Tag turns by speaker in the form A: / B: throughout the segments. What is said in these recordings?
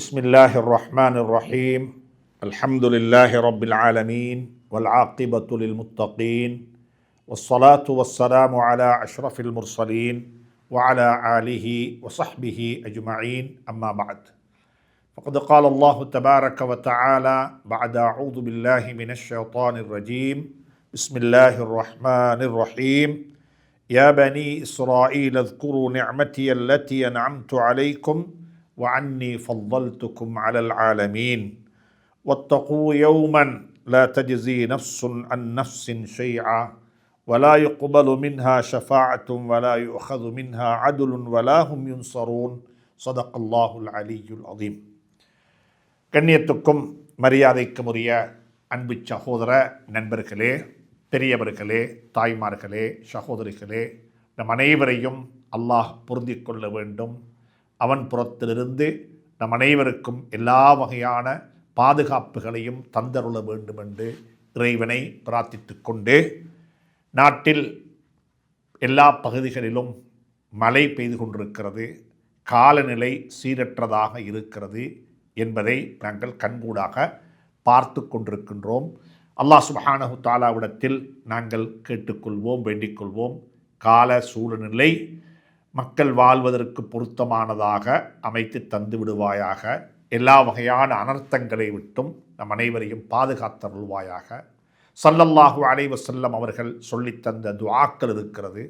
A: بسم الله الرحمن الرحيم الحمد لله رب العالمين والعاقبة للمتقين والصلاة والسلام على أشرف المرسلين وعلى آله وصحبه أجمعين أما بعد فقد قال الله تبارك وتعالى بعد أعوذ بالله من الشيطان الرجيم بسم الله الرحمن الرحيم يا بني إسرائيل اذكروا نعمتي التي أنعمت عليكم وعني فضلتكم على العالمين واتقوا يوما لا تجزي نفس عن نفس شيئا ولا يقبل منها شفاعة ولا يؤخذ منها عدل ولا هم ينصرون صدق الله العلي العظيم கண்ணியத்துக்கும் மரியாதைக்கும் உரிய அன்பு சகோதர நண்பர்களே பெரியவர்களே தாய்மார்களே சகோதரிகளே நம் அனைவரையும் அல்லாஹ் பொருந்திக் கொள்ள வேண்டும் அவன் புறத்திலிருந்து நம் அனைவருக்கும் எல்லா வகையான பாதுகாப்புகளையும் தந்தருள வேண்டும் என்று இறைவனை பிரார்த்தித்து கொண்டு நாட்டில் எல்லா பகுதிகளிலும் மழை பெய்து கொண்டிருக்கிறது. காலநிலை சீரற்றதாக இருக்கிறது என்பதை நாங்கள் கண்கூடாக பார்த்து கொண்டிருக்கின்றோம். அல்லாஹ் சுபஹானஹு தாலாவிடத்தில் நாங்கள் கேட்டுக்கொள்வோம் வேண்டிக்கொள்வோம். கால சூழ்நிலை மக்கள் வாழ்வதற்கு பொருத்தமானதாக அமைத்து தந்து விடுவாயாக. எல்லா வகையான அனர்த்தங்களை விட்டும் நம் அனைவரையும் பாதுகாத்தருள்வாயாக. சல்லல்லாஹு அலைவ செல்லம் அவர்கள் சொல்லித்தந்த துவாக்கள் இருக்கிறது.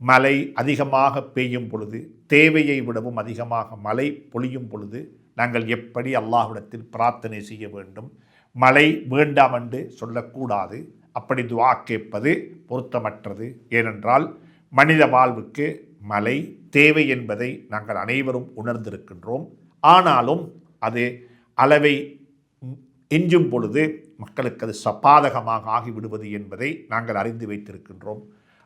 A: மழை அதிகமாக பெய்யும் பொழுது தேவையை விடவும் அதிகமாக மழை பொழியும் பொழுது நாங்கள் எப்படி அல்லாஹ்விடத்தில் பிரார்த்தனை செய்ய வேண்டும்? மழை வேண்டாம் என்று சொல்லக்கூடாது. அப்படி துவா கேட்பது பொருத்தமற்றது. ஏனென்றால் மனித வாழ்வுக்கு மலை தேவை என்பதை நாங்கள் அனைவரும் உணர்ந்திருக்கின்றோம். ஆனாலும் அது அளவை எஞ்சும் பொழுது மக்களுக்கு அது சபாதகமாக ஆகிவிடுவது என்பதை நாங்கள் அறிந்து வைத்திருக்கின்றோம்.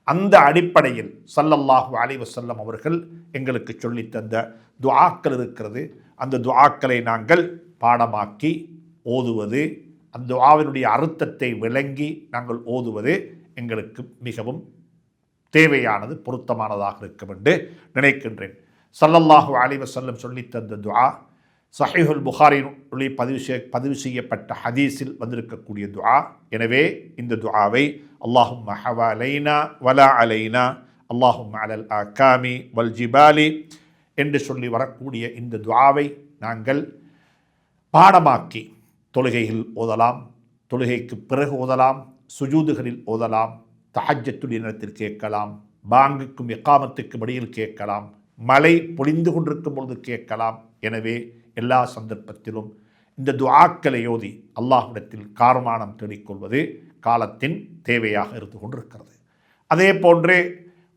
A: அந்த அடிப்படையில் சல்லல்லாஹு அலிவசல்லம் அவர்கள் எங்களுக்கு சொல்லித்தந்த துவாக்கள் இருக்கிறது. அந்த துவாக்களை நாங்கள் பாடமாக்கி ஓதுவது அந்த துவாவினுடைய அர்த்தத்தை விளங்கி நாங்கள் ஓதுவது எங்களுக்கு மிகவும் தேவையானது பொருத்தமானதாக இருக்கும் என்று நினைக்கின்றேன். சல்லல்லாஹு அலைஹி வஸல்லம் சொல்லித்தந்த துவா சஹீஹுல் புகாரினுடைய பதிவு செய் பதிவு செய்யப்பட்ட ஹதீஸில் வந்திருக்கக்கூடிய துஆ. எனவே இந்த துஆவை அல்லாஹும் ஹவா அலைனா வலா அலைனா அல்லாஹும் அலல் அகாமி வல் ஜிபாலி என்று சொல்லி வரக்கூடிய இந்த துஆவை நாங்கள் பாடமாக்கி தொழுகையில் ஓதலாம் தொழுகைக்கு பிறகு ஓதலாம் சுஜூதுகளில் ஓதலாம் தஹஜத்துடைய நேரத்தில் கேட்கலாம் பாங்குக்கும் எக்காமத்துக்கும் இடையில் கேட்கலாம் மழை பொழிந்து கொண்டிருக்கும் பொழுது கேட்கலாம். எனவே எல்லா சந்தர்ப்பத்திலும் இந்த துவாக்களை யோதி அல்லாஹ்விடத்தில் காரமானம் தேடிக்கொள்வது காலத்தின் தேவையாக இருந்து கொண்டிருக்கிறது. அதே போன்றே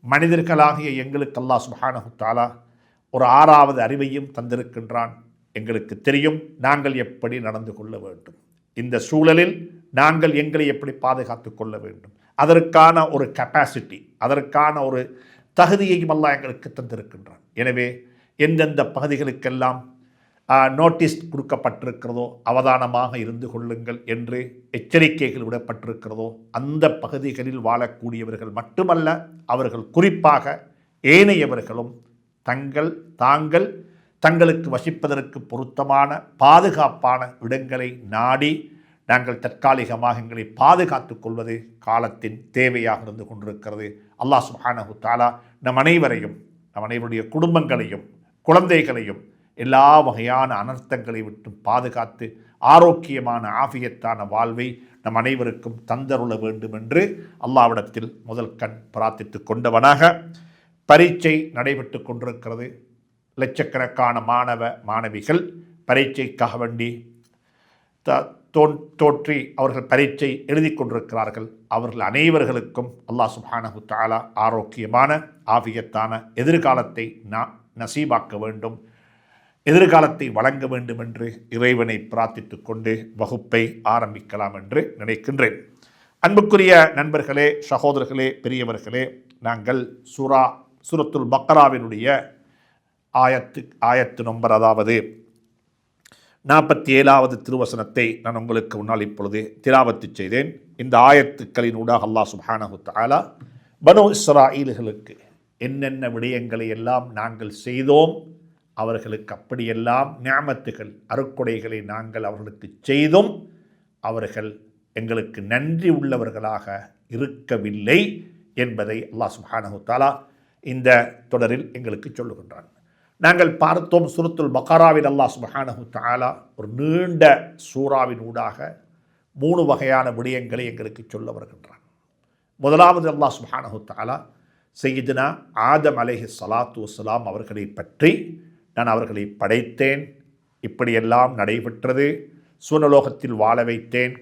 A: மனிதர்களாகிய எங்களுக்கு அல்லாஹ் சுபஹானஹு தாலா ஒரு ஆறாவது அறிவையும் தந்திருக்கின்றான். எங்களுக்கு தெரியும் நாங்கள் எப்படி நடந்து கொள்ள வேண்டும். இந்த சூழலில் நாங்கள் எங்களை எப்படி பாதுகாத்து கொள்ள வேண்டும். அதற்கான ஒரு கெப்பாசிட்டி அதற்கான ஒரு தகுதியையும் அல்லா எங்களுக்கு தந்திருக்கின்றான். எனவே எந்தெந்த பகுதிகளுக்கெல்லாம் நோட்டீஸ் கொடுக்கப்பட்டிருக்கிறதோ அவதானமாக இருந்து கொள்ளுங்கள் என்று எச்சரிக்கைகள் விடப்பட்டிருக்கிறதோ அந்த பகுதிகளில் வாழக்கூடியவர்கள் மட்டுமல்ல அவர்கள் குறிப்பாக ஏனையவர்களும் தங்கள் தாங்கள் தங்களுக்கு வசிப்பதற்கு பொருத்தமான பாதுகாப்பான இடங்களை நாடி நாங்கள் தற்காலிகமாக எங்களை பாதுகாத்து கொள்வது காலத்தின் தேவையாக இருந்து கொண்டிருக்கிறது. அல்லாஹ் சுஹானஹு தாலா நம் அனைவரையும் நம் அனைவருடைய குடும்பங்களையும் குழந்தைகளையும் எல்லா வகையான அனர்த்தங்களை விட்டும் பாதுகாத்து ஆரோக்கியமான ஆபியத்தான வாழ்வை நம் அனைவருக்கும் தந்தருள வேண்டும் என்று அல்லாவிடத்தில் முதல் கண் பிரார்த்தித்து கொண்டவனாக பரீட்சை நடைபெற்று கொண்டிருக்கிறது. லட்சக்கணக்கான மாணவ மாணவிகள் பரீட்சைக்காக வேண்டி த தோற்றி அவர்கள் பரீட்சை எழுதி கொண்டிருக்கிறார்கள். அவர்கள் அனைவர்களுக்கும் அல்லாஹ் சுப்ஹானஹு தாலா ஆரோக்கியமான ஆவியத்தான எதிர்காலத்தை நான் நசீபாக்க வேண்டும். எதிர்காலத்தை வழங்க வேண்டும் என்று இறைவனை பிரார்த்தித்து கொண்டு வகுப்பை ஆரம்பிக்கலாம் என்று நினைக்கின்றேன். அன்புக்குரிய நண்பர்களே சகோதரர்களே பெரியவர்களே நாங்கள் சூரா சூரத்துல் பக்ராவினுடைய ஆயத்து ஆயத்து நம்பர் அதாவது நாற்பத்தி ஏழாவது திருவசனத்தை நான் உங்களுக்கு முன்னால் இப்பொழுது திராவத்து செய்தேன். இந்த ஆயத்துக்களின் ஊடாக அல்லாஹ் சுப்ஹானஹு தாலா பனு இஸ்ராயில்களுக்கு என்னென்ன விடயங்களை எல்லாம் நாங்கள் செய்தோம் அவர்களுக்கு அப்படியெல்லாம் ஞாமத்துகள் அருக்குடைகளை நாங்கள் அவர்களுக்கு செய்தும். அவர்கள் எங்களுக்கு நன்றி உள்ளவர்களாக இருக்கவில்லை என்பதை அல்லாஹ் சுஹானஹு தாலா இந்த தொடரில் எங்களுக்கு சொல்லுகின்றான். நாங்கள் பார்த்தோம் சுருத்துல் பக்காராவில் அல்லாஹ் சுபஹானஹு தாலா ஒரு நீண்ட சூறாவின் ஊடாக மூணு வகையான விடயங்களை எங்களுக்கு சொல்ல வருகின்றான். முதலாவது அல்லாஹ் சுபஹானஹு தாலா செய்யிதுனா ஆதம் அலேஹி சலாத்து வலாம் அவர்களை பற்றி நான் அவர்களை படைத்தேன். இப்படியெல்லாம் நடைபெற்றது. சூனலோகத்தில் வாழ வைத்தேன்.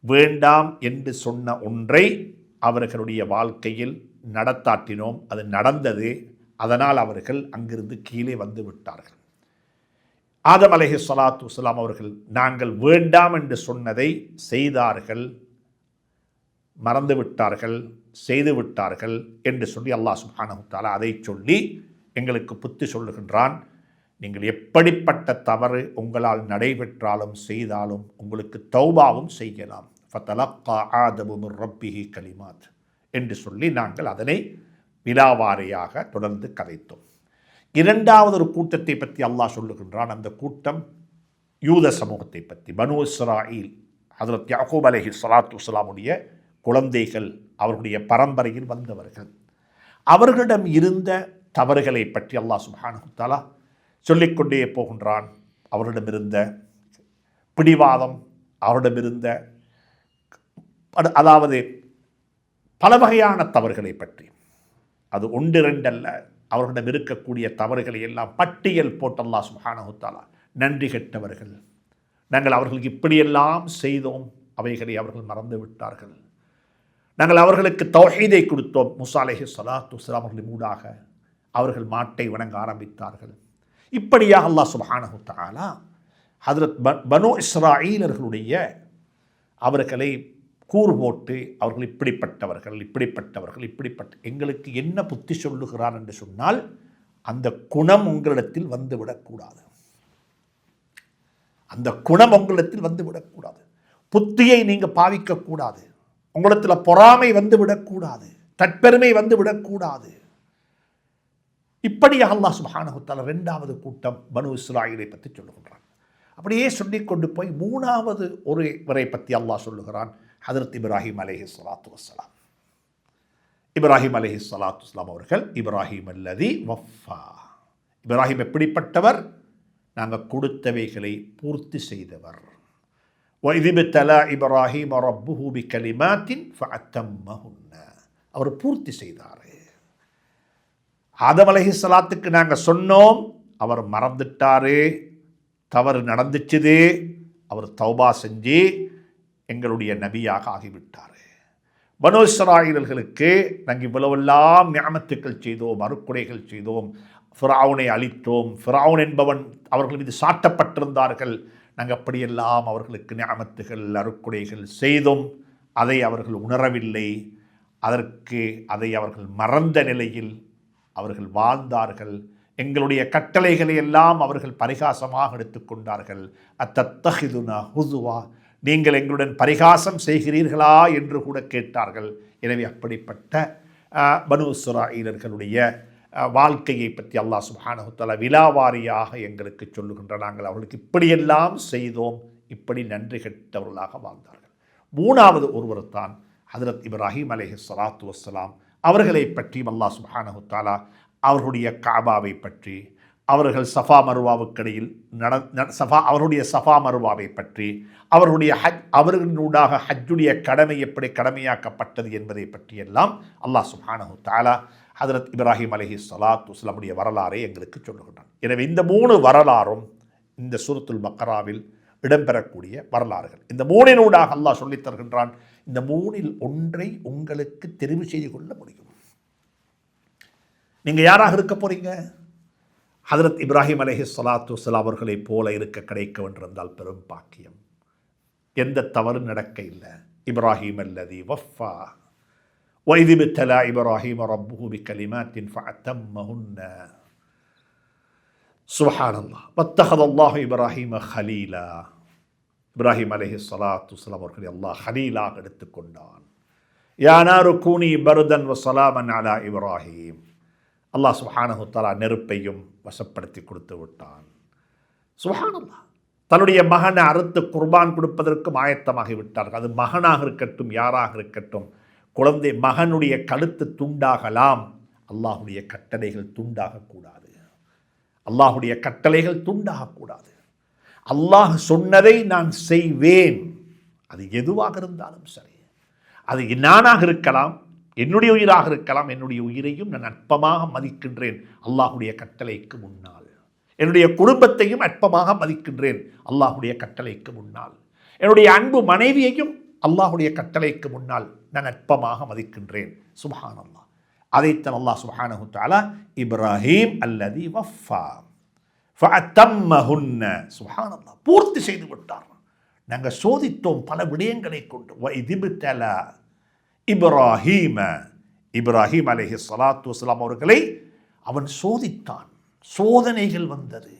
A: வேண்டாம் என்று சொன்ன ஒன்றை அவர்களுடைய வாழ்க்கையில் நடத்தாட்டினோம். அது நடந்தது. அதனால் அவர்கள் அங்கிருந்து கீழே வந்து விட்டார்கள். ஆதம் அலஹி சலாத்து வலாம் அவர்கள் நாங்கள் வேண்டாம் என்று சொன்னதை செய்தார்கள் மறந்து விட்டார்கள் செய்து விட்டார்கள் என்று சொல்லி அல்லாஹ் சுப்ஹானஹு தஆலா அதை சொல்லி எங்களுக்கு புத்தி சொல்லுகின்றான். நீங்கள் எப்படிப்பட்ட தவறு உங்களால் நடைபெற்றாலும் செய்தாலும் உங்களுக்கு தௌபாவும் செய்யலாம். ஃபத்தலக்கா ஆதபு ரப்பிஹி கலிமாத் என்று சொல்லி நாங்கள் அதனை விலாவாரியாக தொடர்ந்து கதைத்தோம். இரண்டாவது ஒரு கூட்டத்தை பற்றி அல்லாஹ் சொல்லுகின்றான். அந்த கூட்டம் யூத சமூகத்தை பற்றி. பனு இஸ்ராயில் ஹதரத் யாக்கூப் அலஹி சலாத்து இஸ்லாமுடைய குழந்தைகள் அவர்களுடைய பரம்பரையில் வந்தவர்கள். அவர்களிடம் இருந்த தவறுகளை பற்றி அல்லாஹ் சுபானுத்தாலா சொல்லிக்கொண்டே போகின்றான். அவரிடமிருந்த பிடிவாதம் அவரிடமிருந்த அத- அதாவது பல வகையான தவறுகளை பற்றி. அது ஒன்றிரண்டல்ல அவர்களிடம் இருக்கக்கூடிய தவறுகளை எல்லாம் பட்டியல் போட்டல்லா அல்லாஹ் நன்றி கெட்டவர்கள். நாங்கள் அவர்களுக்கு இப்படியெல்லாம் செய்தோம் அவைகளை அவர்கள் மறந்து விட்டார்கள். நாங்கள் அவர்களுக்கு தௌஹீதை கொடுத்தோம் முசாலேஹி சலாத்து அவர்களின் ஊடாக அவர்கள் மாட்டை வணங்க ஆரம்பித்தார்கள். இப்படியாக அல்லா சுப்ஹானஹு தஆலா பனு அவர்களை கூறு போட்டு அவர்கள் இப்படிப்பட்டவர்கள் இப்படிப்பட்டவர்கள் இப்படிப்பட்ட எங்களுக்கு என்ன புத்தி சொல்லுகிறார் என்று சொன்னால் அந்த குணம் உங்களிடத்தில் வந்துவிடக்கூடாது அந்த குணம் உங்களிடத்தில் வந்துவிடக்கூடாது புத்தியை நீங்கள் பாவிக்கக்கூடாது உங்களிடத்தில் பொறாமை வந்து விடக்கூடாது தற்பெருமை வந்து விடக்கூடாது இப்படியாக அல்லாஹ் சுப்ஹானஹு ரெண்டாவது கூட்டம் பனு இஸ்ராயிலை பற்றி சொல்லுகின்றான். அப்படியே சொல்லிக் கொண்டு போய் மூணாவது ஒரு வரை பற்றி அல்லாஹ் சொல்லுகிறான். ஹதரத் இப்ராஹிம் அலஹி சலாத்து வசலாம் இப்ராஹிம் அலஹி சலாத்து இஸ்லாம் அவர்கள் இப்ராஹிம் அல்லதி வஃபா இப்ராஹிம் எப்படிப்பட்டவர்? நாங்கள் கொடுத்தவைகளை பூர்த்தி செய்தவர். வைதிபித்தலா இப்ராஹிம் ரப்புஹூபி கலிமாத்தின் ஃபஅத்தம்மஹுன்ன. அவர் பூர்த்தி செய்தார். ஆதம் அலஹி சலாத்துக்கு நாங்கள் சொன்னோம் அவர் மறந்துட்டார் தவறு நடந்துச்சுது அவர் தௌபா செஞ்சு எங்களுடைய நபியாக ஆகிவிட்டார். பனு இஸ்ராயலர்களுக்கு நாங்கள் இவ்வளவெல்லாம் ஞாபத்துக்கள் செய்தோம் அருக்குடைகள் செய்தோம் ஃபிராவுனை அழித்தோம் ஃபிராவுன் என்பவன் அவர்கள் மீது சாட்டப்பட்டிருந்தார்கள். நாங்கள் அப்படியெல்லாம் அவர்களுக்கு ஞாபத்துகள் அறுக்குடைகள் செய்தோம். அதை அவர்கள் உணரவில்லை. அதற்கு அதை அவர்கள் மறந்த நிலையில் அவர்கள் வாழ்ந்தார்கள். எங்களுடைய கட்டளைகளை எல்லாம் அவர்கள் பரிகாசமாக எடுத்துக்கொண்டார்கள் அத்தத்தஹிதுனா ஹுதுவா நீங்கள் எங்களுடன் பரிகாசம் செய்கிறீர்களா என்று கூட கேட்டார்கள். எனவே அப்படிப்பட்ட அஹ், பனு இஸ்ராயீலர்களுடைய வாழ்க்கையை பற்றி அல்லாஹ் சுபானகுத்தலா விழாவாரியாக விலாவாரியாக எங்களுக்கு சொல்லுகின்ற நாங்கள் அவர்களுக்கு இப்படியெல்லாம் செய்தோம். இப்படி நன்றி கெட்டவர்களாக வாழ்ந்தார்கள். மூணாவது ஒருவர் தான் ஹதரத் இப்ராஹிம் அலேஹி சலாத்து வசலாம் அவர்களை பற்றி அல்லாஹ் சுபானகுத்தாலா அவர்களுடைய காபாவை பற்றி அவர்கள் சஃபா மருவாவுக்கிடையில் நட சஃபா அவருடைய சஃபா மருவாவை பற்றி அவருடைய ஹஜ் அவர்களினூடாக ஹஜ்ஜுடைய கடமை எப்படி கடமையாக்கப்பட்டது என்பதை பற்றியெல்லாம் அல்லாஹ் சுப்ஹானஹு தாலா ஹதரத் இப்ராஹிம் அலஹி சலாத் உஸ்லமுடைய வரலாறை எங்களுக்கு சொல்லுகின்றான். எனவே இந்த மூணு வரலாறும் இந்த சூரத்துல் பக்ராவில் இடம்பெறக்கூடிய வரலாறுகள். இந்த மூணினூடாக அல்லாஹ் சொல்லித் தருகின்றான் இந்த மூணில் ஒன்றை உங்களுக்கு தெரிவு செய்து கொள்ள முடியும். நீங்கள் யாராக இருக்க போகிறீங்க ஹதரத் இப்ராஹிம் அலஹி சலாத்து வலாம் அவர்களைப் போல இருக்க கிடைக்க வென்றிருந்தால் பெரும் பாக்கியம். எந்த தவறும் நடக்க இல்லை. இப்ராஹிம் அல்லதி வஃபா. வைதி பித்தலா இப்ராஹிம் ரப்பூபி கலிமாத்தின் ஃபத்தம்மஹுன்ன சுஹானல்லா பத்தஹதல்லாஹு இப்ராஹிம ஹலீலா. இப்ராஹிம் அலஹி சலாத்து வலாம் அவர்களை அல்லாஹ் ஹலீலாக எடுத்துக்கொண்டான் யானாரு கூனி பருதன் வசலாமன் அலா இப்ராஹிம். அல்லாஹ் சுஹானஹுத்தாலா நெருப்பையும் வசப்படுத்தி கொடுத்து விட்டான். சுஹானல்லா தன்னுடைய மகனை அறுத்து குர்பான் கொடுப்பதற்கும் ஆயத்தமாகி விட்டார்கள். அது மகனாக இருக்கட்டும் யாராக இருக்கட்டும் குழந்தை மகனுடைய கழுத்து துண்டாகலாம். அல்லாஹுடைய கட்டளைகள் துண்டாகக்கூடாது அல்லாஹுடைய கட்டளைகள் துண்டாகக்கூடாது அல்லாஹ் சொன்னதை நான் செய்வேன். அது எதுவாக இருந்தாலும் சரி. அது நானாக இருக்கலாம் என்னுடைய உயிராக இருக்கலாம் என்னுடைய உயிரையும் நான் அற்பமாக மதிக்கின்றேன். அல்லாஹுடைய கட்டளைக்கு முன்னால். என்னுடைய குடும்பத்தையும் அற்பமாக மதிக்கின்றேன். அல்லாஹுடைய கட்டளைக்கு முன்னால். என்னுடைய அன்பு மனைவியையும் அல்லாஹுடைய கட்டளைக்கு முன்னால் நான் அற்பமாக மதிக்கின்றேன். சுபஹான் அல்லா அதைத்தான் அல்லாஹ் சுபஹானஹு தாலா இப்ராஹீம் அல்லதி வஃபா ஃபஅத்தம்மஹுன்ன. சுபஹான் அல்லாஹ் பூர்த்தி செய்து விட்டார். நாங்கள் சோதித்தோம் பல விடயங்களை கொண்டு. வ இப்ராஹீம. இப்ராஹீம் அலேஹி சலாத்து வஸலாம் அவர்களை அவன் சோதித்தான். சோதனைகள் வந்தது.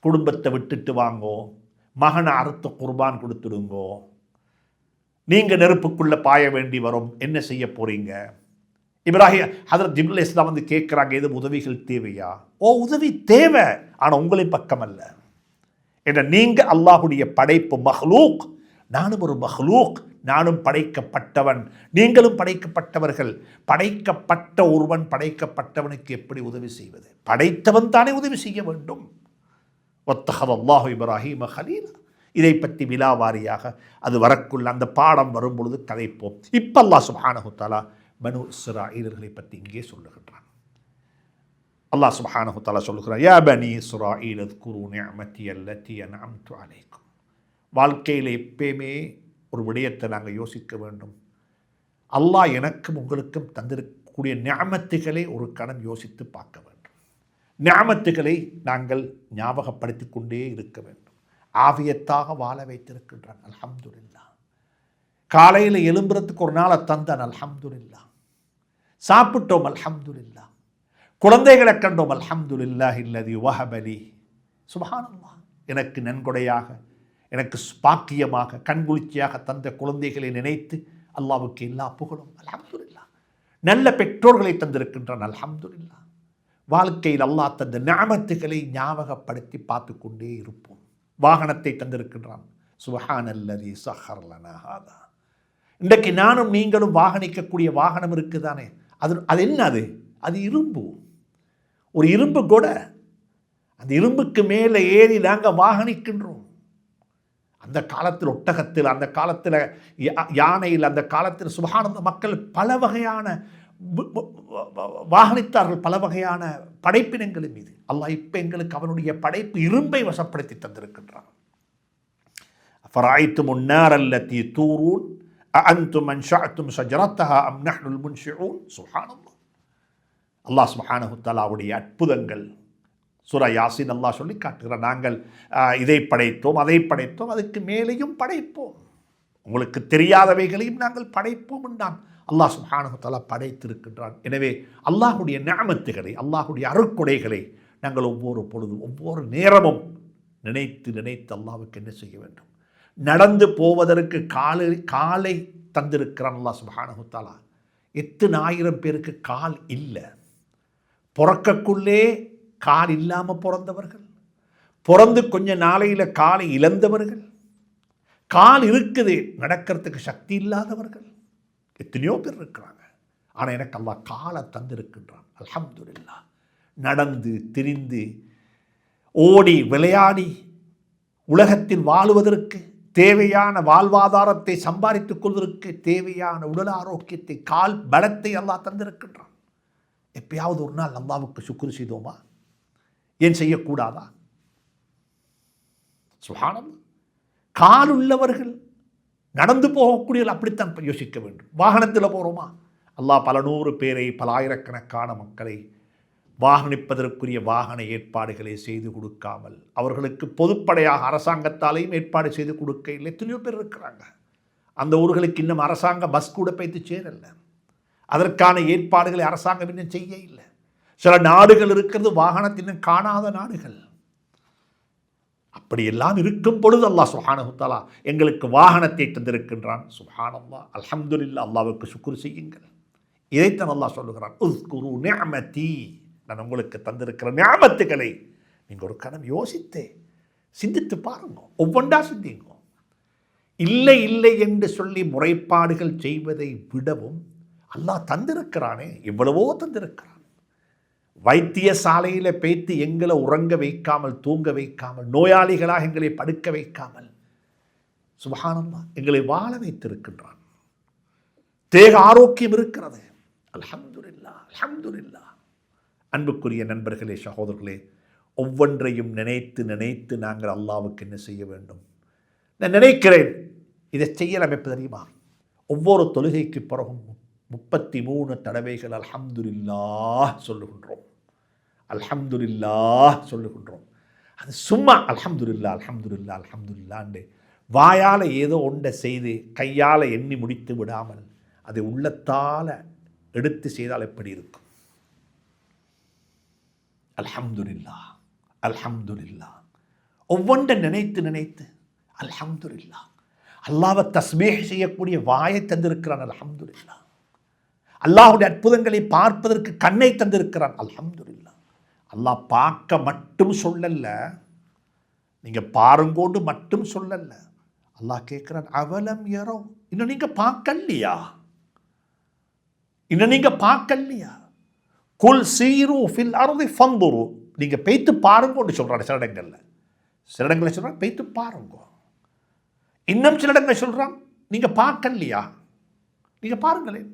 A: குடும்பத்தை விட்டுட்டு வாங்கோ. மகனை அறுத்த குர்பான் கொடுத்துடுங்கோ. நீங்கள் நெருப்புக்குள்ளே பாய வேண்டி வரும். என்ன செய்ய போறீங்க? இப்ராஹிம் ஹதரத் ஜிபுல் இஸ்லாம் வந்து கேட்குறாங்க எது உதவிகள் தேவையா? ஓ உதவி தேவை. ஆனால் உங்களை பக்கம் அல்ல. என்ன நீங்கள் அல்லாஹுடைய படைப்பு மஹ்லூக். நானும் ஒரு மஹ்லூக். நானும் படைக்கப்பட்டவன். நீங்களும் படைக்கப்பட்டவர்கள். படைக்கப்பட்ட ஒருவன் படைக்கப்பட்டவனுக்கு எப்படி உதவி செய்வது? படைத்தவன் தானே உதவி செய்ய வேண்டும். ஒத்தகத் அல்லாஹு இப்ராஹிம் ஹலீலா. இதை பற்றி விலாவாரியாக அது வரக்குள்ள அந்த பாடம் வரும் பொழுது கதைப்போம். இப்போ அல்லாஹ் சுப்ஹானஹு மனு பனு இஸ்ராஈலர்களை பற்றி இங்கே சொல்லுகின்றான். அல்லாஹ் சுபஹானஹு தஆலா சொல்லுகிறான் யா பனி இஸ்ராஈல் அத்குரு நிஅமதி அல்லதி அன்அம்து அலைக்கும். வாழ்க்கையில் எப்பயுமே ஒரு விடயத்தை நாங்கள் யோசிக்க வேண்டும். அல்லாஹ் எனக்கும் உங்களுக்கும் தந்திருக்கக்கூடிய ஞாமத்துகளை ஒரு கணம் யோசித்து பார்க்க வேண்டும். ஞாமத்துகளை நாங்கள் ஞாபகப்படுத்தி கொண்டே இருக்க வேண்டும். ஆவியத்தாக வாழ வைத்திருக்கின்றான் அலமதுல்லா காலையில் எலும்புறதுக்கு ஒரு நாளை தந்தான். அலமதுல்லா சாப்பிட்டோம். அலமதுல்லா குழந்தைகளை கண்டோம். அலமதுல்லா இல்லதி வஹபலி. சுபஹானல்லாஹ். எனக்கு நன்கொடையாக எனக்கு பாக்கியமாக கண்குளிர்ச்சியாக தந்த குழந்தைகளை நினைத்து அல்லாவுக்கு எல்லா புகழும். அலமதுல்லா நல்ல பெற்றோர்களை தந்திருக்கின்றான். அலமதுல்லா வாழ்க்கையில் அல்லாஹ் தந்த ஞாபகத்துகளை ஞாபகப்படுத்தி பார்த்து கொண்டே இருப்போம். வாகனத்தை தந்திருக்கின்றான். சுஹான் அல்லதி சஹர்லனாகாதா இன்றைக்கு நானும் நீங்களும் வாகனிக்கக்கூடிய வாகனம் இருக்குதானே? அது அது என்ன அது? அது இரும்பு. ஒரு இரும்பு கூட. அந்த இரும்புக்கு மேலே ஏறி நாங்கள் வாகனிக்கின்றோம். அந்த காலத்தில் ஒட்டகத்தில் அந்த காலத்தில் யானையில் அந்த காலத்தில் சுபகானந்த மக்கள் பல வகையான வாகனித்தார்கள் பல வகையான படைப்பினங்கள் மீது. அல்லாஹ் இப்போ எங்களுக்கு அவனுடைய படைப்பு இரும்பை வசப்படுத்தி தந்திருக்கின்றான். ஃபராய்த்து முன்னார் அல்லத்தி தூரூன் அஅந்தும் அன்ஷாத்தும் ஷஜரத்தஹா அம் நஹ்னுல் முன்ஷிஊன். சுஹானல்லாஹ் அல்லாஹ் சுஹானஹு தலாவுடைய அற்புதங்கள் சூரா யாசின் அல்லா சொல்லி காட்டுகிறார் நாங்கள் இதை படைத்தோம் அதை படைத்தோம் அதுக்கு மேலேயும் படைப்போம். உங்களுக்கு தெரியாதவைகளையும் நாங்கள் படைப்போம் என்றான். அல்லாஹ் சுஹானுகத்தாலா படைத்திருக்கின்றான். எனவே அல்லாஹுடைய ஞாபத்துகளை அல்லாஹுடைய அருக்குடைகளை நாங்கள் ஒவ்வொரு பொழுதும் ஒவ்வொரு நேரமும் நினைத்து நினைத்து அல்லாவுக்கு என்ன செய்ய வேண்டும்? நடந்து போவதற்கு காலை காலை தந்திருக்கிறான் அல்லாஹ் சுஹானுகத்தாலா எத்தனை ஆயிரம் பேருக்கு கால் இல்லை? பிறக்கக்குள்ளே கால் இல்லாமல் பிறந்தவர்கள். பிறந்து கொஞ்ச நாளையில் காலை இழந்தவர்கள். கால் இருக்குது நடக்கிறதுக்கு சக்தி இல்லாதவர்கள். எத்தனையோ பேர் இருக்கிறாங்க. ஆனால் எனக்கு அல்லா காலை தந்திருக்கின்றான். அல்ஹம்துலில்லா. நடந்து திரிந்து ஓடி விளையாடி உலகத்தில் வாழுவதற்கு தேவையான வாழ்வாதாரத்தை சம்பாதித்துக் கொள்வதற்கு தேவையான உடல் ஆரோக்கியத்தை கால் பலத்தை அல்லா தந்திருக்கின்றான். எப்பயாவது ஒரு நாள் அல்லாவுக்கு சுக்குறு செய்தோமா? ஏன் செய்யக்கூடாதா? சுகானம் கால் உள்ளவர்கள் நடந்து போகக்கூடியவர்கள் அப்படித்தான் யோசிக்க வேண்டும். வாகனத்தில் போகிறோமா அல்லாஹ் பல நூறு பேரை பல ஆயிரக்கணக்கான மக்களை வாகனிப்பதற்குரிய வாகன ஏற்பாடுகளை செய்து கொடுக்காமல் அவர்களுக்கு பொதுப்படையாக அரசாங்கத்தாலேயும் ஏற்பாடு செய்து கொடுக்க இல்லை எத்தனையோ பேர் இருக்கிறாங்க. அந்த ஊர்களுக்கு இன்னும் அரசாங்க பஸ் கூட போய்த்து சேரல. அதற்கான ஏற்பாடுகளை அரசாங்கம் இன்னும் செய்ய இல்லை சில நாடுகள் இருக்கிறது வாகனத்தின் காணாத நாடுகள். அப்படியெல்லாம் இருக்கும் பொழுது அல்லாஹ் சுஹானஹுத்தாலா எங்களுக்கு வாகனத்தை தந்திருக்கின்றான். சுஹானல்லா அல்ஹம்துலில்லா அல்லாவுக்கு சுக்குர் செய்யுங்கள். இதைத்தான் அல்லாஹ் சொல்லுகிறான். உஸ்குரு நிஅமதி. நான் உங்களுக்கு தந்திருக்கிற ஞாபத்துகளை நீங்கள் ஒரு கணம் யோசித்தே சிந்தித்து பாருங்க. ஒவ்வொன்றா சிந்திங்க. இல்லை இல்லை என்று சொல்லி முறைப்பாடுகள் செய்வதை விடவும் அல்லாஹ் தந்திருக்கிறானே எவ்வளவோ தந்திருக்கிறான். வைத்தியசாலையில் பேத்து எங்களை உறங்க வைக்காமல் தூங்க வைக்காமல் நோயாளிகளாக எங்களை படுக்க வைக்காமல் சுபகானம்மா எங்களை வாழ வைத்திருக்கின்றான். தேக ஆரோக்கியம் இருக்கிறது. அலமதுல்லா அலமதுல்லா அன்புக்குரிய நண்பர்களே சகோதரர்களே ஒவ்வொன்றையும் நினைத்து நினைத்து நாங்கள் அல்லாவுக்கு என்ன செய்ய வேண்டும்? நான் நினைக்கிறேன் இதை செய்யலாம் தெரியுமா? ஒவ்வொரு தொழுகைக்கு பிறகும் முப்பத்தி மூணு தடவைகள் அலமதுல்லா சொல்லுகின்றோம். அல்ஹம்துல்லா சொல்லுகின்றோம். அது சும்மா அல்ஹம்துல்லா அல்ஹம்துல்லா அல்ஹம்துலில்லான்னு வாயால் ஏதோ ஒன்றை செய்து கையால் எண்ணி முடித்து விடாமல் அதை உள்ளத்தால் எடுத்து செய்தால் எப்படி இருக்கும்? அல்ஹம்துல்லா அல்ஹம்துல்லா ஒவ்வொன்றை நினைத்து நினைத்து அல்ஹம்துல்லா அல்லாவை தஸ்மேஹ் செய்யக்கூடிய வாயை தந்திருக்கிறான் அல்ஹம்துல்லா அல்லாஹுடைய அற்புதங்களை பார்ப்பதற்கு கண்ணை தந்திருக்கிறான் அல்ஹம்துல்லா அல்லாஹ் பார்க்க மட்டும் சொல்லல நீங்கள் பாருங்கோண்டு மட்டும் சொல்லல. அல்லாஹ் கேட்குறான் அவலம் எரோ இன்னும் நீங்கள் பார்க்கலையா? இன்னும் நீங்கள் பார்க்கலையா? குல் சீரு ஃபில் அருதி ஃபந்துரு. நீங்கள் பெய்த்து பாருங்கன்னு சொல்கிறாங்க சில இடங்களில். சில இடங்களில் சொல்கிறான் பெய்த்து பாருங்க. இன்னும் சில இடங்களை சொல்கிறான் நீங்கள் பார்க்கலையா? நீங்கள் பாருங்களேன்.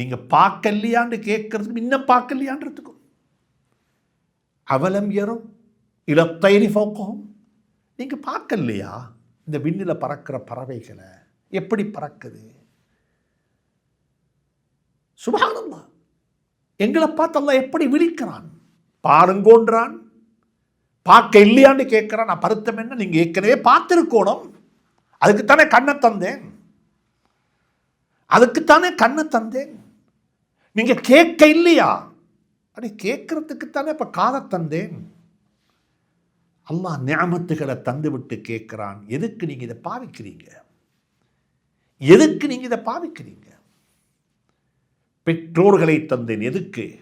A: நீங்கள் பார்க்கலையான்னு கேட்கறதுக்கும் இன்னும் பார்க்கலையான்றதுக்கும். அவலம் ஏறும் இலத்தைரி போக்கும். நீங்கள் பார்க்கலையா? இந்த விண்ணில் பறக்கிற பறவைகளை எப்படி பறக்குது? சுபானந்தா எங்களை பார்த்து எப்படி விழிக்கிறான்? பாருங்கோன்றான் பார்க்க இல்லையான்னு கேட்குறான். நான் பருத்தம் என்ன? நீங்கள் ஏற்கனவே பார்த்துருக்கணும் அதுக்குத்தானே கண்ணை தந்தேன். அதுக்குத்தானே கண்ணை தந்தேன். நீங்கள் கேட்க இல்லையா? அப்படி கேட்கறதுக்குத்தானே இப்போ காதை தந்தேன். அல்லாஹ் ஞாபத்துகளை தந்து விட்டு கேட்குறான். எதுக்கு நீங்கள் இதை பாவிக்கிறீங்க? எதுக்கு நீங்கள் இதை பாவிக்கிறீங்க? பெற்றோர்களை தந்தேன். எதுக்கு?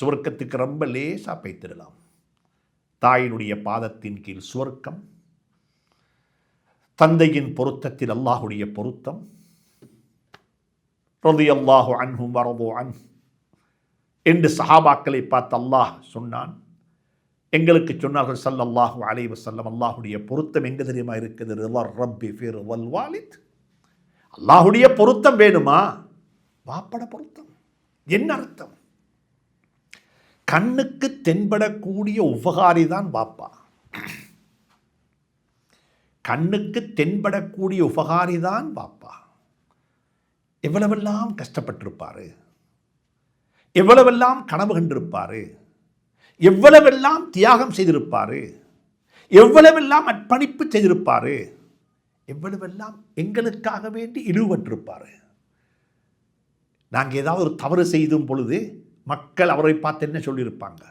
A: சுவர்க்கத்துக்கு ரொம்ப லேசாக பைத்திடலாம் தாயினுடைய பாதத்தின் கீழ் சுவர்க்கம். தந்தையின் பொருத்தத்தில் அல்லாஹுடைய பொருத்தம். ரதி அல்லாஹு அன்ஹும் வரதோ அன் என்று சஹாபாக்களை பார்த்து அல்லாஹ் சொன்னான் எங்களுக்கு சொன்னார்கள் சல்லல்லாஹு அலைவ செல்லம் அல்லாஹுடைய பொருத்தம் எங்கே தெரியுமா இருக்குது? ரிவர் ரப்பி ஃபிர் வல் வாலித். அல்லாஹுடைய பொருத்தம் வேணுமா? வாப்பட பொருத்தம். என்ன அர்த்தம்? கண்ணுக்கு தென்படக்கூடிய உபகாரி தான் வாப்பா. கண்ணுக்கு தென்படக்கூடிய உபகாரி தான் வாப்பா. எவ்வளவெல்லாம் கஷ்டப்பட்டிருப்பார்? எவ்வளவெல்லாம் கனவு கண்டிருப்பார்? எவ்வளவெல்லாம் தியாகம் செய்திருப்பார்? எவ்வளவெல்லாம் அர்ப்பணிப்பு செய்திருப்பார்? எவ்வளவெல்லாம் எங்களுக்காக வேண்டி இழிவுபட்டிருப்பார்? நாங்கள் ஏதாவது ஒரு தவறு செய்தும் பொழுது மக்கள் அவரை பார்த்து என்ன சொல்லியிருப்பாங்க?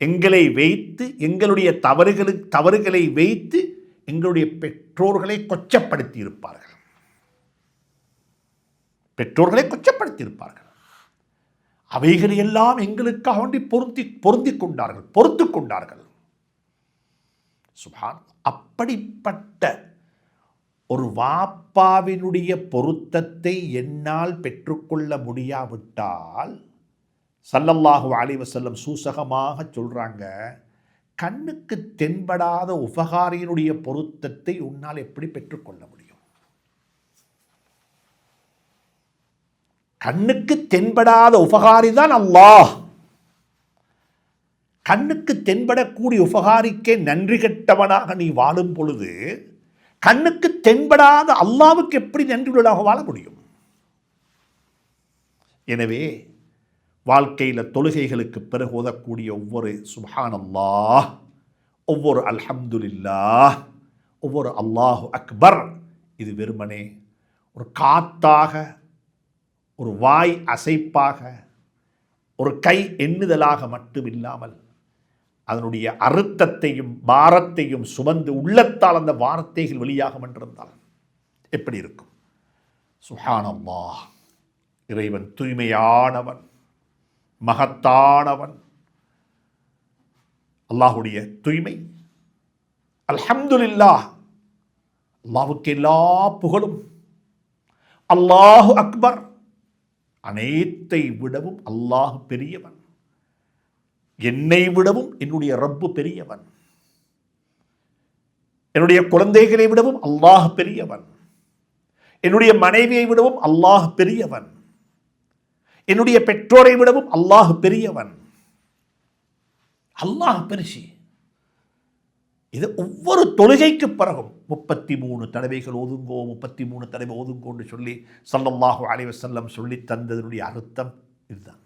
A: எங்களை வைத்து எங்களுடைய தவறுகளுக்கு தவறுகளை வைத்து எங்களுடைய பெற்றோர்களை கொச்சப்படுத்தி இருப்பார்கள் பெற்றோர்களை கொச்சப்படுத்தி அவைகள் எல்லாம் எங்களுக்காக வேண்டி பொருந்தி பொருந்தி கொண்டார்கள் பொறுத்து கொண்டார்கள். சுபான் அப்படிப்பட்ட ஒரு வாப்பாவினுடைய பொருத்தத்தை என்னால் பெற்றுக்கொள்ள முடியாவிட்டால் சல்லல்லாஹு அலிவசல்லம் சூசகமாக சொல்கிறாங்க கண்ணுக்கு தென்படாத உபகாரியினுடைய பொருத்தத்தை உன்னால் எப்படி பெற்றுக்கொள்ள முடியும்? கண்ணுக்கு தென்படாத உபகாரி தான் அல்லாஹ். கண்ணுக்கு தென்படக்கூடிய உபகாரிக்கே நன்றி கெட்டவனாக நீ வாழும் பொழுது கண்ணுக்கு தென்படாத அல்லாவுக்கு எப்படி நன்றியுள்ளதாக வாழ முடியும்? எனவே வாழ்க்கையில் தொழுகைகளுக்கு பிறகு ஓதக்கூடிய ஒவ்வொரு சுப்ஹான் அல்லாஹ் ஒவ்வொரு அல்ஹம்துலில்லாஹ் ஒவ்வொரு அல்லாஹு அக்பர். இது வெறுமனே ஒரு காத்தாக ஒரு வாய் அசைப்பாக ஒரு கை எண்ணுதலாக மட்டும் இல்லாமல் அதனுடைய அறுத்தத்தையும் பாரத்தையும் சுமந்து உள்ளத்தால் அந்த வார்த்தைகள் வெளியாக என்றிருந்தால் எப்படி இருக்கும்? சுஹானம்மா இறைவன் தூய்மையானவன் மகத்தானவன். அல்லாஹுடைய தூய்மை. அல்ஹம்துலில்லாஹ். அல்லாஹுக்கு எல்லா புகழும். அல்லாஹு அக்பர். அனைத்தை விடவும் அல்லாஹ் பெரியவன். என்னை விடவும் என்னுடைய ரப்பு பெரியவன். என்னுடைய குழந்தைகளை விடவும் அல்லாஹ் பெரியவன். என்னுடைய மனைவியை விடவும் அல்லாஹ் பெரியவன். என்னுடைய பெற்றோரை விடவும் அல்லாஹ் பெரியவன். அல்லாஹ் பெருசி. இது ஒவ்வொரு தொழுகைக்கு பிறகும் முப்பத்தி மூணு தடவைகள் ஒதுங்கோ முப்பத்தி மூணு தடவை ஒதுங்கோன்னு சொல்லி சல்லல்லாஹு அலைவசல்லம் சொல்லி தந்ததனுடைய அர்த்தம் இதுதான்.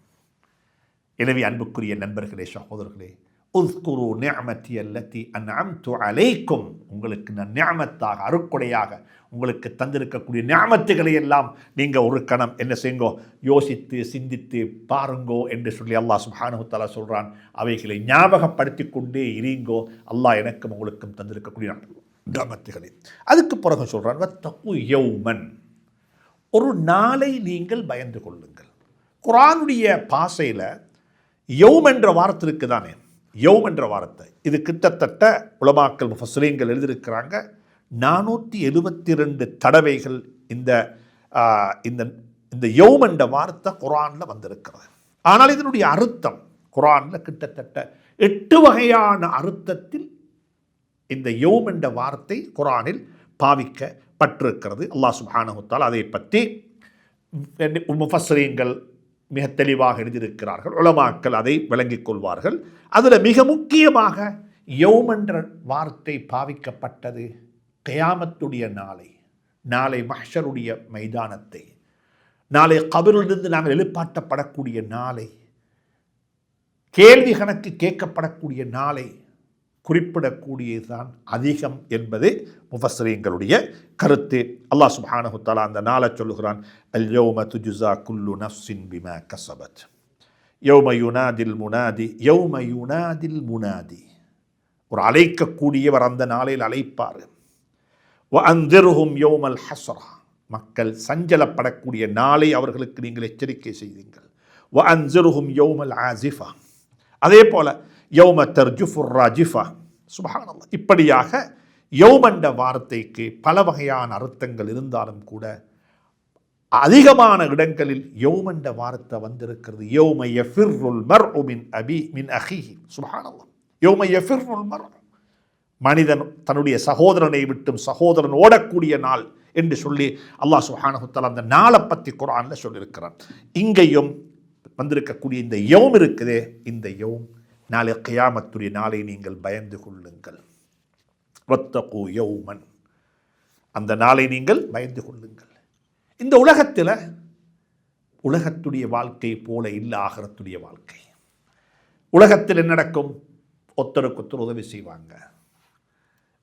A: எனவே அன்புக்குரிய நண்பர்களே சகோதரர்களே உஸ்குரு நியமத்தி அல்லத்தி அன்அம்து அலைக்கும். உங்களுக்கு நான் நியமத்தாக அருக்குடையாக உங்களுக்கு தந்திருக்கக்கூடிய நியமத்துகளை எல்லாம் நீங்கள் ஒரு கணம் என்ன செய்யுங்கோ யோசித்து சிந்தித்து பாருங்கோ என்று சொல்லி அல்லாஹ் சுஹானுத்தாலா சொல்கிறான் அவைகளை ஞாபகப்படுத்தி கொண்டே இருங்கோ அல்லாஹ் எனக்கும் உங்களுக்கும் தந்திருக்கக்கூடிய நியாமத்துகளை அதுக்கு பிறகு சொல்கிறான் வத்தகு யௌமன். ஒரு நாளை நீங்கள் பயந்து கொள்ளுங்கள். குரானுடைய பாசையில் யௌம் என்ற வார்த்தை இருக்குது தானே யௌம் என்ற வார்த்தை. இது கிட்டத்தட்ட உலமாக்கல் முஃபஸ்ரீங்கள் எழுதியிருக்கிறாங்க. நானூற்றி எழுபத்தி ரெண்டு தடவைகள் இந்த இந்த இந்த யௌம் என்ற வார்த்தை குரானில் வந்திருக்கிறது. ஆனால் இதனுடைய அர்த்தம் குரானில் கிட்டத்தட்ட எட்டு வகையான அர்த்தத்தில் இந்த யோம் என்ற வார்த்தை குரானில் பாவிக்கப்பட்டிருக்கிறது. அல்லாஹ் சுபானகுத்தால் அதை பற்றி முஃபஸ்ரீங்கள் மிக தெளிவாக எழுதியிருக்கிறார்கள். உளமாக்கள் அதை விளங்கிக் கொள்வார்கள். அதில் மிக முக்கியமாக யௌம் என்ற வார்த்தை பாவிக்கப்பட்டது கயாமத்துடைய நாளை நாளை மஹ்ஷருடைய மைதானத்தை நாளை கபிலிருந்து நாங்கள் எழுப்பாட்டப்படக்கூடிய நாளை கேள்வி கணக்கு கேட்கப்படக்கூடிய நாளை குறிப்பிடக்கூடியதுதான் அதிகம் என்பது முஃபஸ்ரீங்களுடைய கருத்து. அல்லாஹ் சுப்ஹானஹு அந்த நாளை சொல்லுகிறான் அல் யோம துஜுசா குல்லு நஃப்சின் பிமா கசபத். யௌம யுனாதில் முனாதி யௌம யுனாதில் முனாதி. ஒரு அழைக்கக்கூடியவர் அந்த நாளில் அழைப்பார். வ யோமல் ஹசரா ஹஸ்ரா. மக்கள் சஞ்சலப்படக்கூடிய நாளை அவர்களுக்கு நீங்கள் எச்சரிக்கை செய்தீங்கள் வ அன்சிருஹும் யோமல் ஆசிஃபா. அதே போல் யௌம தர்ஜுஃபுர் ராஜிஃபா சுபஹானல்லாஹ். இப்படியாக யௌமண்ட வார்த்தைக்கு பல வகையான அர்த்தங்கள் இருந்தாலும் கூட அதிகமான இடங்களில் யௌமண்ட வார்த்தை வந்திருக்கிறது. யௌம எஃபிர்ருல் மர் மின் அபி மின் அஹிஹி. சுபஹானல்லாஹ். யௌம எஃபிர்ருல் மர் மனிதன் தன்னுடைய சகோதரனை விட்டும் சகோதரன் ஓடக்கூடிய நாள் என்று சொல்லி அல்லாஹ் சுப்ஹானஹு அந்த நாளை பற்றி குரான்ல சொல்லியிருக்கிறான். இங்கேயும் வந்திருக்கக்கூடிய இந்த யௌம் இருக்குதே இந்த யௌம் நாளை கியாமத்துடைய நாளை நீங்கள் பயந்து கொள்ளுங்கள். வத்தகோ யௌமன். அந்த நாளை நீங்கள் பயந்து கொள்ளுங்கள். இந்த உலகத்தில் உலகத்துடைய வாழ்க்கை போல இல்லை ஆகரத்துடைய வாழ்க்கை. உலகத்தில் என்ன நடக்கும்? ஒத்தருக்கு ஒருத்தர் உதவி செய்வாங்க.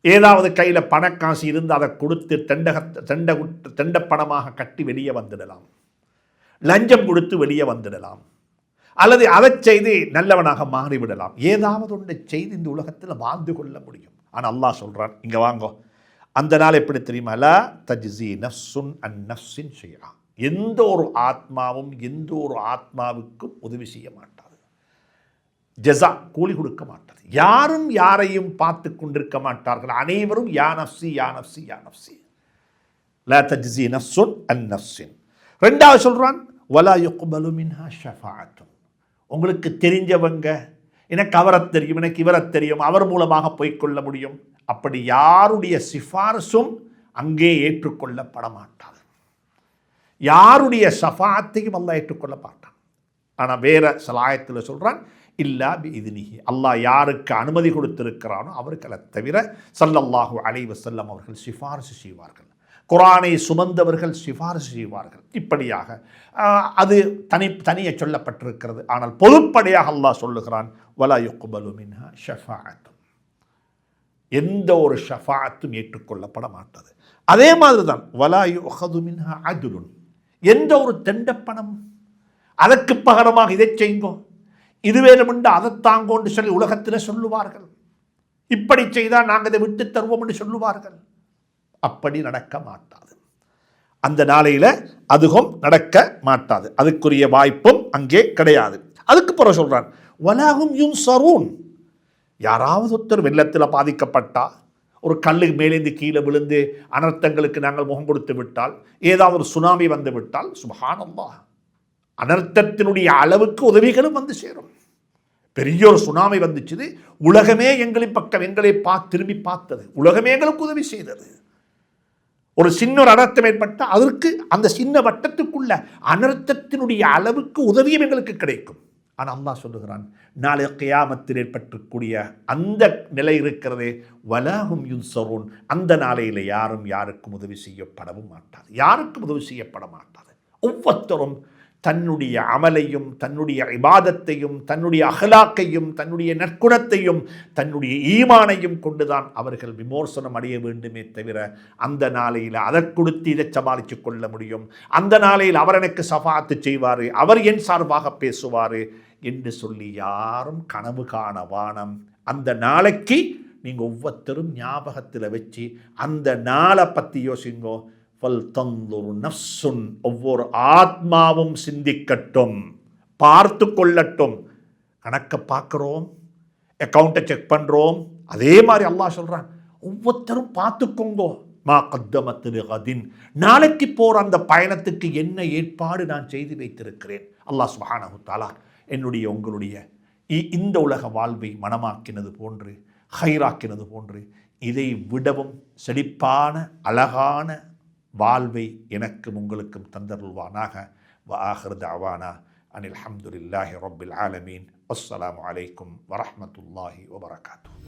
A: ஏதாவது கையில் பணக்காசு இருந்து அதை கொடுத்து தெண்டக தெண்ட தெண்ட பணமாக கட்டி வெளியே வந்துடலாம். லஞ்சம் கொடுத்து வெளியே வந்துடலாம். அல்லது அதை செய்து நல்லவனாக மாறிவிடலாம். ஏதாவது ஒன்றை செய்து இந்த உலகத்தில் வாழ்ந்து கொள்ள முடியும். ஆனால் அல்லாஹ் சொல்கிறான் இங்கே வாங்கோ. அந்த நாள் எப்படி தெரியுமா? லா தஜ்ஸி நஃப்சுன் அன் நஃப்ஸின் செய்யலாம் எந்த ஒரு ஆத்மாவும் எந்த ஒரு ஆத்மாவுக்கும் உதவி செய்ய மாட்டாது. ஜெசா கூலி கொடுக்க மாட்டாது. யாரும் யாரையும் பார்த்து கொண்டிருக்க மாட்டார்கள். அனைவரும் யா நஃப்சி யா நஃப்சி யா நஃப்சி லா தஜ்ஸி நஃப்சுன் அன் நஃப்ஸின். ரெண்டாவது சொல்கிறான் வலா யுக்பலு மின்ஹா ஷஃபாத்தும் உங்களுக்கு தெரிஞ்சவங்க. எனக்கு அவரை தெரியும் எனக்கு இவரை தெரியும் அவர் மூலமாக போய்க்கொள்ள முடியும். அப்படி யாருடைய சிபாரசும் அங்கே ஏற்றுக்கொள்ளப்பட மாட்டாது யாருடைய சஃபாத்தையும் அல்லா ஏற்றுக்கொள்ள மாட்டான் ஆனால் வேற சலாயத்தில் சொல்கிறான் இல்லா பி இதுனிஹி அல்லாஹ் யாருக்கு அனுமதி கொடுத்திருக்கிறானோ அவர்களை தவிர சல்லல்லாஹு அலைவசல்லம் அவர்கள் சிபாரிசு செய்வார்கள். குரானை சுமந்தவர்கள் சிபாரிசு செய்வார்கள். இப்படியாக அது தனி தனியே சொல்லப்பட்டிருக்கிறது. ஆனால் பொதுப்படையாக அல்லாஹ் சொல்லுகிறான் வலா யுக்பலு மின்ஹா ஷஃபாஅத்தும். எந்த ஒரு ஷஃபாத்தும் ஏற்றுக்கொள்ளப்பட மாட்டது. அதே மாதிரி தான் வலா யுஹது மின்ஹா அதுலுன் எந்த ஒரு தெண்டப்பணம் அதற்கு பகரமாக இதை செய்ங்கோ இது வேணுமென்று அதை தாங்கோன்னு சொல்லி உலகத்தில் சொல்லுவார்கள். இப்படி செய்தால் நாங்கள் இதை விட்டு தருவோம் என்று சொல்லுவார்கள். அப்படி நடக்க மாட்டாது. அந்த நாளையில் அதுவும் நடக்க மாட்டாது. அதுக்குரிய வாய்ப்பும் அங்கே கிடையாது. அதுக்கு பிறகு சொல்றான் வலாகும் யும் சரூன் யாராவது ஒருத்தர் வெள்ளத்தில் பாதிக்கப்பட்டா ஒரு கல்லு மேலேந்து கீழே விழுந்து அனர்த்தங்களுக்கு நாங்கள் முகம் கொடுத்து விட்டால் ஏதாவது ஒரு சுனாமி வந்து விட்டால் சுபஹானல்லா அனர்த்தத்தினுடைய அளவுக்கு உதவிகளும் வந்து சேரும். பெரிய ஒரு சுனாமி வந்துச்சுது உலகமே எங்களின் பக்கம் எங்களை பா திரும்பி பார்த்தது உலகமே எங்களுக்கு உதவி செய்தது. ஒரு சின்ன ஒரு அனர்த்தம் ஏற்பட்டால் அதற்கு அந்த சின்ன வட்டத்துக்குள்ள அனர்த்தத்தினுடைய அளவுக்கு உதவியும் எங்களுக்கு கிடைக்கும். ஆனால் அல்லா சொல்லுகிறான் நாளை கியாமத்தில் ஏற்பட்டிருக்கூடிய அந்த நிலை இருக்கிறதே வலாகும் யுன்சரோன். அந்த நாளையில் யாரும் யாருக்கும் உதவி செய்யப்படவும் மாட்டாது. யாருக்கும் உதவி செய்யப்பட மாட்டாது. ஒவ்வொருத்தரும் தன்னுடைய அமலையும் தன்னுடைய இபாதத்தையும் தன்னுடைய அகலாக்கையும் தன்னுடைய நற்குணத்தையும் தன்னுடைய ஈமானையும் கொண்டுதான் அவர்கள் விமோசனம் அடைய வேண்டுமே தவிர அந்த நாளையில் அதை கொடுத்து இதை சமாளித்து கொள்ள முடியும். அந்த நாளையில் அவர் எனக்கு சஃபாத்து செய்வார் அவர் என் சார்பாக பேசுவார் என்று சொல்லி யாரும் கனவு காண வானம். அந்த நாளைக்கு நீங்கள் ஒவ்வொருத்தரும் ஞாபகத்தில் வச்சு அந்த நாளை பற்றி யோசிங்கோ. ஃபல் தந்துரு நஃப்சுன் ஒவ்வொரு ஆத்மாவும் சிந்திக்கட்டும் பார்த்து கொள்ளட்டும் கணக்கை பார்க்குறோம் அக்கௌண்ட்டை செக் பண்ணுறோம் அதே மாதிரி அல்லாஹ் சொல்கிறான் ஒவ்வொருத்தரும் பார்த்துக்கோங்கோ. மா கத்தமத்து கதின் நாளைக்கு போகிற அந்த பயணத்துக்கு என்ன ஏற்பாடு நான் செய்து வைத்திருக்கிறேன்? அல்லாஹ் சுபஹானஹு தாலா என்னுடைய உங்களுடைய இ- இந்த உலக வாழ்வை மனமாக்கினது போன்று ஹைராக்கினது போன்று இதை விடவும் செழிப்பான அழகான வாழ்வை எனக்கும் உங்களுக்கும் தந்தருள்வானாக வஆஹிர் தஅவானா அனில் ஹம்துலில்லாஹி ரப்பில் ஆலமீன் அஸ்ஸலாமு அலைக்கும் வரஹ்மத்துல்லாஹி வபரகாத்துஹு